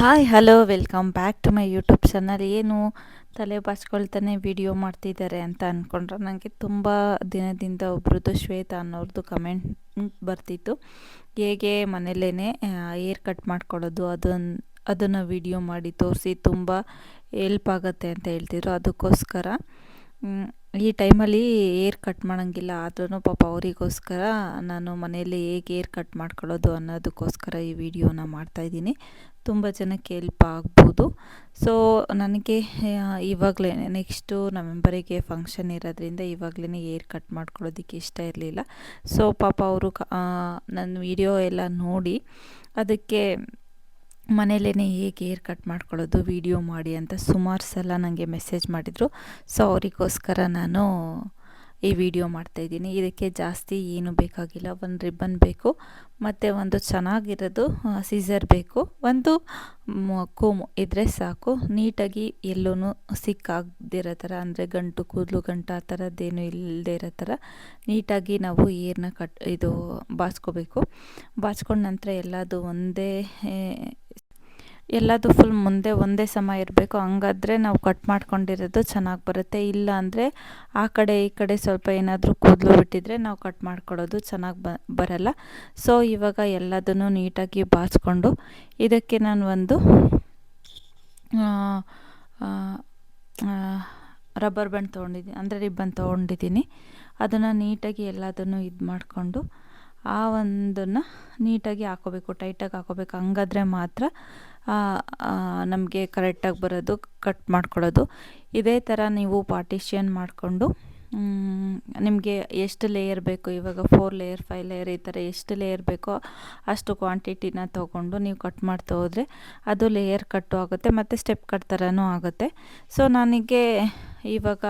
Hi hello welcome back to my YouTube channel ಏನು ತಲೆ ಬಾಚ್ಕೊಳ್ತಾನೆ video ಮಾಡ್ತಿದ್ದಾರೆ ಅಂತ ಅಂದ್ಕೊಂಡ್ರೆ ನನಗೆ ತುಂಬ ದಿನದಿಂದ ಒಬ್ರದ್ದು ಶ್ವೇತಾ ಅನ್ನೋರ್ದು ಕಮೆಂಟ್ ಬರ್ತಿತ್ತು. ಹೇಗೆ ಮನೇಲೇ ಏರ್ ಕಟ್ ಮಾಡ್ಕೊಳ್ಳೋದು ಅದನ್ನು ಅದನ್ನು ವಿಡಿಯೋ ಮಾಡಿ ತೋರಿಸಿ ತುಂಬ ಹೆಲ್ಪ್ ಆಗುತ್ತೆ ಅಂತ ಹೇಳ್ತಿದ್ರು. ಅದಕ್ಕೋಸ್ಕರ ಈ ಟೈಮಲ್ಲಿ ಏರ್ ಕಟ್ ಮಾಡೋಂಗಿಲ್ಲ ಆದ್ರೂ ಪಾಪ ಅವರಿಗೋಸ್ಕರ ನಾನು ಮನೆಯಲ್ಲಿ ಹೇಗೆ ಏರ್ ಕಟ್ ಮಾಡ್ಕೊಳ್ಳೋದು ಅನ್ನೋದಕ್ಕೋಸ್ಕರ ಈ ವಿಡಿಯೋನ ಮಾಡ್ತಾಯಿದ್ದೀನಿ ತುಂಬ ಜನಕ್ಕೆ ಹೆಲ್ಪ್ ಆಗ್ಬೋದು. ಸೊ ನನಗೆ ಇವಾಗಲೇ ನೆಕ್ಸ್ಟು ನವೆಂಬರಿಗೆ ಫಂಕ್ಷನ್ ಇರೋದ್ರಿಂದ ಇವಾಗಲೇ ಏರ್ ಕಟ್ ಮಾಡ್ಕೊಳ್ಳೋದಕ್ಕೆ ಇಷ್ಟ ಇರಲಿಲ್ಲ. ಸೊ ಪಾಪ ಅವರು ನನ್ನ ವಿಡಿಯೋ ಎಲ್ಲ ನೋಡಿ ಅದಕ್ಕೆ ಮನೇಲೇ ಹೇಗೆ ಏರ್ ಕಟ್ ಮಾಡ್ಕೊಳ್ಳೋದು ವಿಡಿಯೋ ಮಾಡಿ ಅಂತ ಸುಮಾರು ಸಲ ನನಗೆ ಮೆಸೇಜ್ ಮಾಡಿದರು. ಸೊ ಅವರಿಗೋಸ್ಕರ ನಾನು ಈ ವಿಡಿಯೋ ಮಾಡ್ತಾಯಿದ್ದೀನಿ ಇದಕ್ಕೆ ಜಾಸ್ತಿ ಏನು ಬೇಕಾಗಿಲ್ಲ. ಒಂದು ರಿಬ್ಬನ್ ಬೇಕು, ಮತ್ತು ಒಂದು ಚೆನ್ನಾಗಿರೋದು ಸೀಸರ್ ಬೇಕು. ಒಂದು ಕೋಮು ಇದ್ದರೆ ಸಾಕು. ನೀಟಾಗಿ ಎಲ್ಲೂ ಸಿಕ್ಕಾಗದಿರೋ ಥರ, ಅಂದರೆ ಗಂಟು ಕೂದಲು ಗಂಟು ಆ ಥರದ್ದೇನು ಇಲ್ಲದೇ ಇರೋ ಥರ ನೀಟಾಗಿ ನಾವು ಏರ್ನ ಕಟ್ ಇದು ಬಾಚ್ಕೋಬೇಕು ಬಾಚ್ಕೊಂಡ ನಂತರ ಎಲ್ಲದು ಒಂದೇ ಎಲ್ಲದು ಫುಲ್ ಮುಂದೆ ಒಂದೇ ಸಮ ಇರಬೇಕು. ಹಂಗಾದ್ರೆ ನಾವು ಕಟ್ ಮಾಡ್ಕೊಂಡಿರೋದು ಚೆನ್ನಾಗಿ ಬರುತ್ತೆ. ಇಲ್ಲ ಅಂದರೆ ಆ ಕಡೆ ಈ ಕಡೆ ಸ್ವಲ್ಪ ಏನಾದರೂ ಕೂದಲು ಬಿಟ್ಟಿದ್ರೆ ನಾವು ಕಟ್ ಮಾಡ್ಕೊಳ್ಳೋದು ಚೆನ್ನಾಗಿ ಬ, ಬರಲ್ಲ. ಸೊ ಇವಾಗ ಎಲ್ಲದನ್ನು ನೀಟಾಗಿ ಬಾಚ್ಕೊಂಡು ಇದಕ್ಕೆ ನಾನು ಒಂದು ರಬ್ಬರ್ ಬ್ಯಾಂಡ್ ತೊಗೊಂಡಿದ್ದೀನಿ ಅಂದರೆ ರಿಬ್ಬನ್ ತೊಗೊಂಡಿದ್ದೀನಿ. ಅದನ್ನು ನೀಟಾಗಿ ಎಲ್ಲದನ್ನು ಇದು ಮಾಡಿಕೊಂಡು ಆ ಒಂದನ್ನು ನೀಟಾಗಿ ಹಾಕೋಬೇಕು ಟೈಟಾಗಿ ಹಾಕೋಬೇಕು. ಹಂಗಾದ್ರೆ ಮಾತ್ರ ನಮಗೆ ಕರೆಕ್ಟಾಗಿ ಬರೋದು ಕಟ್ ಮಾಡ್ಕೊಳ್ಳೋದು. ಇದೇ ಥರ ನೀವು ಪಾರ್ಟಿಷನ್ ಮಾಡಿಕೊಂಡು ನಿಮಗೆ ಎಷ್ಟು ಲೇಯರ್ ಬೇಕು? ಇವಾಗ ಫೋರ್ ಲೇಯರ್ ಫೈವ್ ಲೇಯರ್ ಈ ಥರ ಎಷ್ಟು ಲೇಯರ್ ಬೇಕೋ ಅಷ್ಟು ಕ್ವಾಂಟಿಟಿನ ತೊಗೊಂಡು ನೀವು ಕಟ್ ಮಾಡ್ತಾ ಹೋದರೆ ಅದು ಲೇಯರ್ ಕಟ್ಟು ಆಗುತ್ತೆ, ಮತ್ತು ಸ್ಟೆಪ್ ಕಟ್ ಥರನೂ ಆಗುತ್ತೆ. ಸೊ ನನಗೆ ಇವಾಗ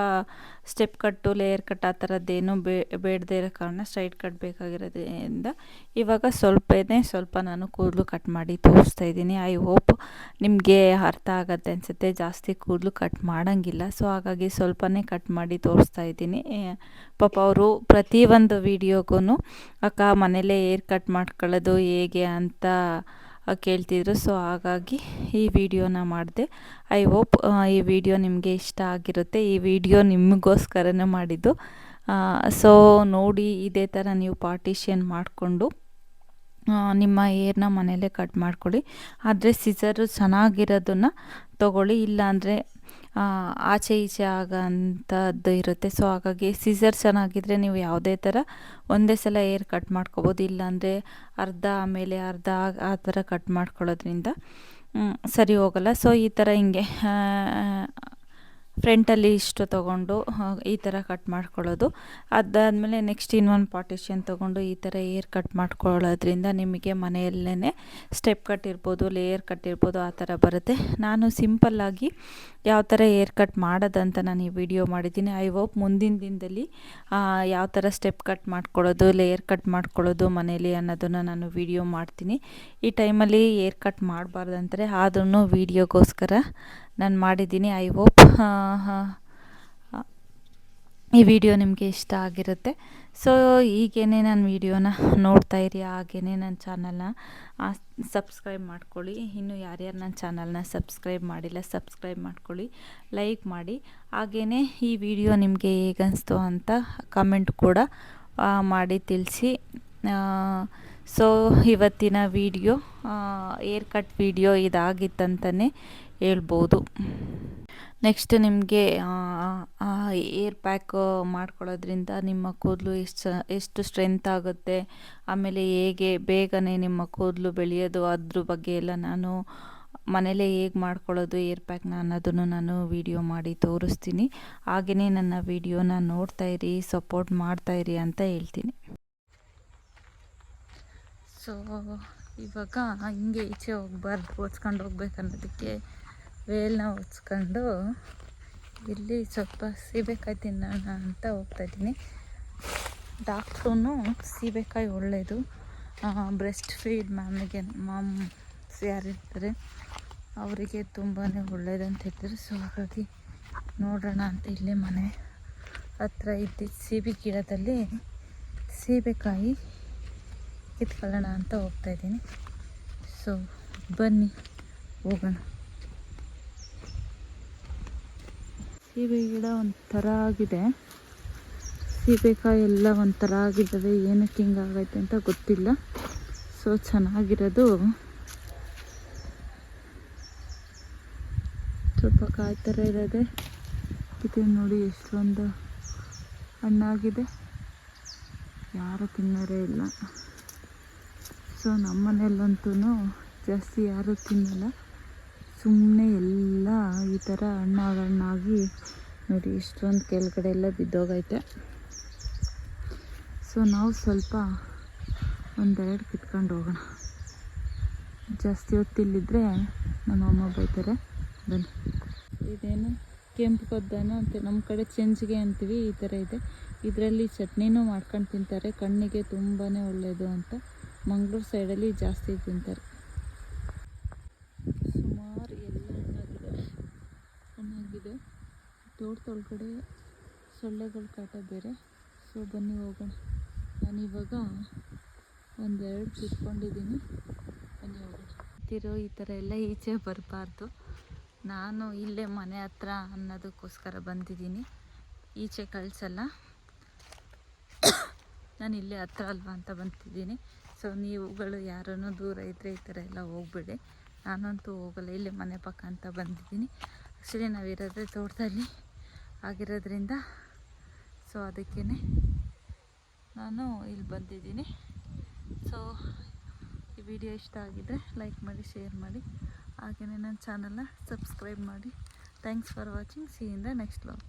ಸ್ಟೆಪ್ ಕಟ್ಟು ಲೇಯರ್ ಕಟ್ ಆ ಥರದ್ದೇನು ಬೇ, ಬೇಡದೇ ಇರೋ ಕಾರಣ ಸ್ಟ್ರೈಟ್ ಕಟ್ ಬೇಕಾಗಿರೋದ್ರಿಂದ ಇವಾಗ ಸ್ವಲ್ಪನೇ ಸ್ವಲ್ಪ ನಾನು ಕೂದಲು ಕಟ್ ಮಾಡಿ ತೋರಿಸ್ತಾ ಇದ್ದೀನಿ. ಐ ಹೋಪ್ ನಿಮಗೆ ಅರ್ಥ ಆಗತ್ತೆ ಅನಿಸುತ್ತೆ. ಜಾಸ್ತಿ ಕೂದಲು ಕಟ್ ಮಾಡೋಂಗಿಲ್ಲ. ಸೊ ಹಾಗಾಗಿ ಸ್ವಲ್ಪನೇ ಕಟ್ ಮಾಡಿ ತೋರಿಸ್ತಾ ಇದ್ದೀನಿ. ಪಾಪ ಅವರು ಪ್ರತಿಯೊಂದು ವೀಡಿಯೋಗೂ ಅಕ್ಕ, ಮನೇಲೇ ಏರ್ ಕಟ್ ಮಾಡ್ಕೊಳ್ಳೋದು ಹೇಗೆ? ಅಂತ ಕೇಳ್ತಿದ್ರು. ಸೊ ಹಾಗಾಗಿ ಈ ವಿಡಿಯೋನ ಮಾಡಿದೆ. ಐ ಹೋಪ್ ಈ ವಿಡಿಯೋ ನಿಮಗೆ ಇಷ್ಟ ಆಗಿರುತ್ತೆ. ಈ ವಿಡಿಯೋ ನಿಮಗೋಸ್ಕರನೇ ಮಾಡಿದ್ದು. ಸೊ ನೋಡಿ ಇದೇ ಥರ ನೀವು ಪಾರ್ಟಿಷನ್ ಮಾಡಿಕೊಂಡು ನಿಮ್ಮ ಏರ್ನ ಮನೇಲೇ ಕಟ್ ಮಾಡ್ಕೊಳ್ಳಿ. ಆದರೆ ಸಿಸರು ಚೆನ್ನಾಗಿರೋದನ್ನು ತೊಗೊಳ್ಳಿ. ಇಲ್ಲಾಂದರೆ ಆಚೆ ಈಚೆ ಆಗೋಂಥದ್ದು ಇರುತ್ತೆ. ಸೊ ಹಾಗಾಗಿ ಸಿಸರ್ ಚೆನ್ನಾಗಿದ್ದರೆ ನೀವು ಯಾವುದೇ ಥರ ಒಂದೇ ಸಲ ಏರ್ ಕಟ್ ಮಾಡ್ಕೊಬೋದು. ಇಲ್ಲಾಂದರೆ ಅರ್ಧ ಆಮೇಲೆ ಅರ್ಧ ಆ- ಥರ ಕಟ್ ಮಾಡ್ಕೊಳ್ಳೋದ್ರಿಂದ ಸರಿ ಹೋಗಲ್ಲ. ಸೊ ಈ ಥರ ಹಿಂಗೆ ಫ್ರಂಟಲ್ಲಿ ಇಷ್ಟು ತೊಗೊಂಡು ಈ ಥರ ಕಟ್ ಮಾಡ್ಕೊಳ್ಳೋದು. ಅದಾದಮೇಲೆ ನೆಕ್ಸ್ಟ್ ಇನ್ನೊಂದು ಪಾರ್ಟಿಷನ್ ತೊಗೊಂಡು ಈ ಥರ ಏರ್ ಕಟ್ ಮಾಡ್ಕೊಳ್ಳೋದ್ರಿಂದ ನಿಮಗೆ ಮನೆಯಲ್ಲೇ ಸ್ಟೆಪ್ ಕಟ್ ಇರ್ಬೋದು, ಲೇಯರ್ ಕಟ್ ಇರ್ಬೋದು, ಆ ಥರ ಬರುತ್ತೆ. ನಾನು ಸಿಂಪಲ್ಲಾಗಿ ಯಾವ ಥರ ಏರ್ ಕಟ್ ಮಾಡೋದಂತ ನಾನು ಈ ವಿಡಿಯೋ ಮಾಡಿದ್ದೀನಿ. ಐ ಹೋಪ್ ಮುಂದಿನ ದಿನದಲ್ಲಿ ಯಾವ ಥರ ಸ್ಟೆಪ್ ಕಟ್ ಮಾಡ್ಕೊಳ್ಳೋದು, ಲೇಯರ್ ಕಟ್ ಮಾಡ್ಕೊಳ್ಳೋದು ಮನೇಲಿ ಅನ್ನೋದನ್ನು ನಾನು ವಿಡಿಯೋ ಮಾಡ್ತೀನಿ. ಈ ಟೈಮಲ್ಲಿ ಏರ್ ಕಟ್ ಮಾಡಬಾರ್ದಂತಾರೆ ಆದ್ರೂ ವೀಡಿಯೋಗೋಸ್ಕರ ನಾನು ಮಾಡಿದ್ದೀನಿ ಐ ಹೋಪ್ ಈ ವಿಡಿಯೋ ನಿಮಗೆ ಇಷ್ಟ ಆಗಿರುತ್ತೆ. ಸೊ ಈಗೇನೆ ನಾನು ವಿಡಿಯೋನ ನೋಡ್ತಾ ಇರಿ ಹಾಗೇ ನನ್ನ ಚಾನಲ್ನ ಸಬ್ಸ್ಕ್ರೈಬ್ ಮಾಡ್ಕೊಳ್ಳಿ. ಇನ್ನು ಯಾರ್ಯಾರು ನನ್ನ ಚಾನಲ್ನ ಸಬ್ಸ್ಕ್ರೈಬ್ ಮಾಡಿಲ್ಲ ಸಬ್ಸ್ಕ್ರೈಬ್ ಮಾಡ್ಕೊಳ್ಳಿ. ಲೈಕ್ ಮಾಡಿ. ಹಾಗೇ ಈ ವಿಡಿಯೋ ನಿಮಗೆ ಹೇಗನ್ನಿಸ್ತು ಅಂತ ಕಮೆಂಟ್ ಕೂಡ ಮಾಡಿ ತಿಳಿಸಿ. ಸೊ ಇವತ್ತಿನ ವಿಡಿಯೋ ಏರ್ ಕಟ್ ವಿಡಿಯೋ ಇದಾಗಿತ್ತಂತಲೇ ಹೇಳ್ಬೋದು. ನೆಕ್ಸ್ಟ್ ನಿಮಗೆ ಏರ್ ಪ್ಯಾಕ್ ಮಾಡ್ಕೊಳ್ಳೋದ್ರಿಂದ ನಿಮ್ಮ ಕೂದಲು ಎಷ್ಟು ಎಷ್ಟು ಸ್ಟ್ರೆಂತ್ ಆಗುತ್ತೆ, ಆಮೇಲೆ ಹೇಗೆ ಬೇಗನೆ ನಿಮ್ಮ ಕೂದಲು ಬೆಳೆಯೋದು, ಅದ್ರ ಬಗ್ಗೆ ಎಲ್ಲ ನಾನು ಮನೇಲೇ ಹೇಗೆ ಮಾಡ್ಕೊಳ್ಳೋದು ಏರ್ ಪ್ಯಾಕ್ನ ಅನ್ನೋದನ್ನು ನಾನು ವಿಡಿಯೋ ಮಾಡಿ ತೋರಿಸ್ತೀನಿ. ಹಾಗೆಯೇ ನನ್ನ ವಿಡಿಯೋನ ನೋಡ್ತಾ ಇರಿ ಸಪೋರ್ಟ್ ಮಾಡ್ತಾ ಇರಿ ಅಂತ ಹೇಳ್ತೀನಿ. ಸೊ ಇವಾಗ ಹಿಂಗೆ ಈಚೆ ಹೋಗ್ಬಾರ್ದು ಹೊಚ್ಕೊಂಡು ಹೋಗ್ಬೇಕು ಅನ್ನೋದಕ್ಕೆ ವೇಲ್ನ ಹೊಚ್ಕೊಂಡು ಇಲ್ಲಿ ಸ್ವಲ್ಪ ಸೀಬೆಕಾಯಿ ತಿನ್ನೋಣ ಅಂತ ಹೋಗ್ತಾ ಇದ್ದೀನಿ. ಡಾಕ್ಟ್ರೂ ಸೀಬೆಕಾಯಿ ಒಳ್ಳೆಯದು ಬ್ರೆಸ್ಟ್ ಫೀಡ್ ಮ್ಯಾಮಿಗೆ ಮಾಮ್ ಯಾರಿರ್ತಾರೆ ಅವರಿಗೆ ತುಂಬಾ ಅಂತ ಹೇಳ್ತಾರೆ ಸೊ ಹಾಗಾಗಿ ನೋಡೋಣ ಅಂತ ಇಲ್ಲೇ ಮನೆ ಹತ್ರ ಇದ್ದಿದ್ದ ಸೀಬೆ ಗಿಡದಲ್ಲಿ ಸೀಬೆಕಾಯಿ ಕಿತ್ಕೊಳ್ಳೋಣ ಅಂತ ಹೋಗ್ತಾ ಇದ್ದೀನಿ. ಸೊ ಬನ್ನಿ, ಹೋಗೋಣ. ಸೀಬೆ ಗಿಡ ಒಂಥರ ಆಗಿದೆ. ಸೀಬೆಕಾಯಿ ಎಲ್ಲ ಒಂಥರ ಆಗಿದ್ದಾವೆ. ಏನಕ್ಕೆ ಹಿಂಗಾಗೈತೆ ಅಂತ ಗೊತ್ತಿಲ್ಲ. ಸೊ, ಚೆನ್ನಾಗಿರೋದು. ಸ್ವಲ್ಪ ಕಾಯಿ ಥರ ಇರೋದೆ. ಇದು ನೋಡಿ ಎಷ್ಟೊಂದು ಹಣ್ಣಾಗಿದೆ. ಯಾರು ತಿನ್ನೋರೇ ಇಲ್ಲ. ಸೊ ನಮ್ಮ ಮನೆಯಲ್ಲಂತೂ ಜಾಸ್ತಿ ಯಾರೂ ತಿನ್ನಲ್ಲ. ಸುಮ್ಮನೆ ಎಲ್ಲ ಈ ಥರ ಹಣ್ಣಾಗಿ ಹಣ್ಣಾಗಿ ನೋಡಿ, ಇಷ್ಟೊಂದು ಕೆಳಗಡೆ ಎಲ್ಲ ಬಿದ್ದೋಗೈತೆ. ಸೊ ನಾವು ಸ್ವಲ್ಪ ಒಂದೆರಡು ಕಿತ್ಕೊಂಡು ಹೋಗೋಣ. ಜಾಸ್ತಿ ಹೊತ್ತಿಲ್ಲಿದ್ದರೆ ನಮ್ಮಮ್ಮ ಬೈತಾರೆ. ಬನ್ನಿ. ಇದೇನು ಕೆಂಪು ಕೊದ್ದಾನ ಅಂತ ನಮ್ಮ ಕಡೆ ಚೆಂಚಿಗೆ ಅಂತೀವಿ, ಈ ಥರ ಇದೆ. ಇದರಲ್ಲಿ ಚಟ್ನಿನೂ ಮಾಡ್ಕೊಂಡು ತಿಂತಾರೆ. ಕಣ್ಣಿಗೆ ತುಂಬಾ ಒಳ್ಳೆಯದು ಅಂತ. ಮಂಗಳೂರು ಸೈಡಲ್ಲಿ ಜಾಸ್ತಿ ತಿಂತಾರೆ ಸುಮಾರು ಎಲ್ಲ ಹಣ್ಣಾಗಿದೆ ಹಣ್ಣಾಗಿದೆ ತೋಟದೊಳಗಡೆ ಸೊಳ್ಳೆಗಳ ಕಾಟ ಬೇರೆ. ಸೊ ಬನ್ನಿ ಹೋಗೋಣ. ನಾನಿವಾಗ ಒಂದೆರಡು ಕಿತ್ಕೊಂಡಿದ್ದೀನಿ. ಬನ್ನಿ ಹೋಗೋಣ. ತಿರೋ, ಈ ಥರ ಎಲ್ಲ ಈಚೆ ಬರಬಾರ್ದು. ನಾನು ಇಲ್ಲೇ ಮನೆ ಹತ್ರ ಅನ್ನೋದಕ್ಕೋಸ್ಕರ ಬಂದಿದ್ದೀನಿ. ಈಚೆ ಕಳಿಸಲ್ಲ. ನಾನು ಇಲ್ಲೇ ಹತ್ರ ಅಲ್ವಾ ಅಂತ ಬಂದಿದ್ದೀನಿ. ಸೊ ನೀವುಗಳು ಯಾರನ್ನೂ ದೂರ ಇದ್ದರೆ ಈ ಥರ ಎಲ್ಲ ಹೋಗ್ಬೇಡಿ. ನಾನಂತೂ ಹೋಗಲ್ಲ. ಇಲ್ಲೇ ಮನೆ ಪಕ್ಕ ಅಂತ ಬಂದಿದ್ದೀನಿ. ಆ್ಯಕ್ಚುಲಿ ನಾವಿರೋದೇ ತೋಟದಲ್ಲಿ. ಆಗಿರೋದ್ರಿಂದ ಸೊ ಅದಕ್ಕೇ ನಾನು ಇಲ್ಲಿ ಬಂದಿದ್ದೀನಿ. ಸೊ ಈ ವಿಡಿಯೋ ಇಷ್ಟ ಆಗಿದ್ದರೆ ಲೈಕ್ ಮಾಡಿ, ಶೇರ್ ಮಾಡಿ. ಹಾಗೆಯೇ ನನ್ನ ಚಾನಲ್ನ ಸಬ್ಸ್ಕ್ರೈಬ್ ಮಾಡಿ. Thanks for watching. ಸಿ ಇಂದ ನೆಕ್ಸ್ಟ್ ವ್ಲಾಗ್